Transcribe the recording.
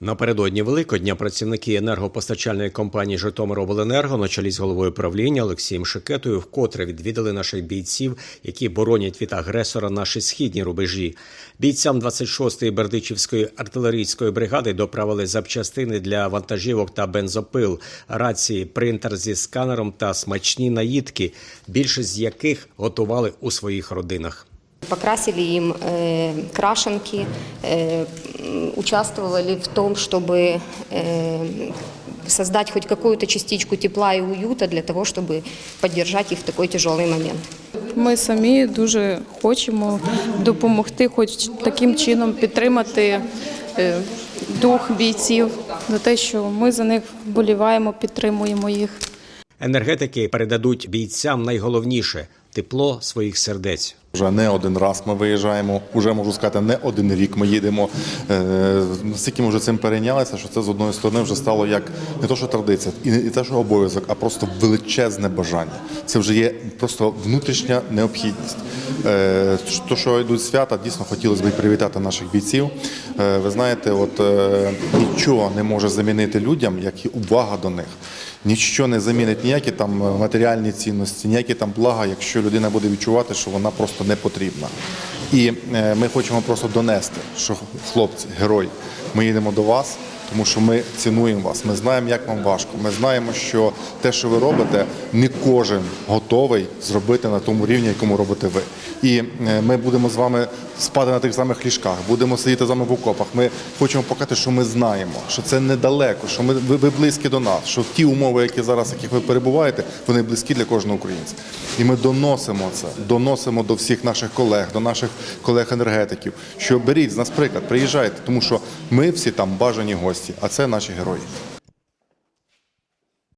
Напередодні Великодня працівники енергопостачальної компанії «Житомиробленерго» на чолі з головою правління Олексієм Шикетою вкотре відвідали наших бійців, які боронять від агресора наші східні рубежі. Бійцям 26-ї Бердичівської артилерійської бригади доправили запчастини для вантажівок та бензопил, рації, принтер зі сканером та смачні наїдки, більшість з яких готували у своїх родинах. Покрасили им э, крашенки, э, м, участвовали в том, чтобы э, создать хоть какую-то частичку тепла и уюта для того, чтобы поддержать их в такой тяжелый момент. Ми самі дуже хочемо допомогти, хоч таким чином підтримати е, дух бійців за те, що ми за них вболіваємо, підтримуємо їх. Енергетики передадуть бійцям найголовніше тепло своїх сердець. Вже не один раз ми виїжджаємо, вже можу сказати, не один рік ми їдемо. Е, Настільки ми вже цим перейнялися, що це з одної сторони вже стало як не то, що традиція, і не те, що обов'язок, а просто величезне бажання. Це вже є просто внутрішня необхідність. Е, То, що йдуть свята, дійсно хотілося б привітати наших бійців. Е, Ви знаєте, от нічого не може замінити людям, як і увага до них. Ніщо не замінить ніякі там матеріальні цінності, ніякі там блага, якщо людина буде відчувати, що вона просто не потрібна. І е, ми хочемо просто донести, що хлопці, герої, ми їдемо до вас, тому що ми цінуємо вас. Ми знаємо, як вам важко. Ми знаємо, що те, що ви робите, не кожен готовий зробити на тому рівні, якому робите ви. І е, ми будемо з вами спати на тих самих ліжках, будемо сидіти з вами в окопах. Ми хочемо показати, що ми знаємо, що це недалеко, що ми ви, близькі до нас, що ті умови, які зараз, яких ви перебуваєте, вони близькі для кожного українця. І ми доносимо це, доносимо до всіх наших колег, до наших колег-енергетиків, що беріть з нас приклад, приїжджайте, тому що ми всі там бажані гості, а це наші герої.